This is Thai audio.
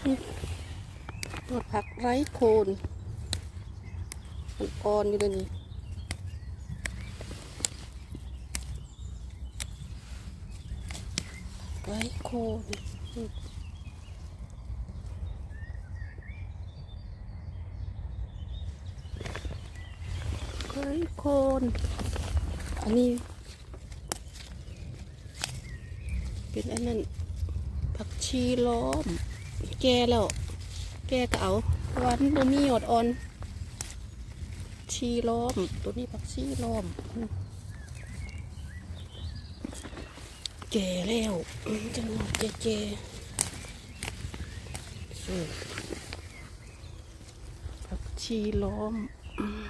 ตัวผักไร้โคนมันอ่อนอยู่เลยนี่ไร้โคนไร้โคน อันนี้ เป็นอันนั้นผักชีล้อม แก่แล้ว แก่ก็เอาเพราะวนบ่มีหอดอ่อน ชีล้อม ตัวนี้ผักชีล้อม แก่แล้วจังหวะแก่แก่ผักชีล้อมอืม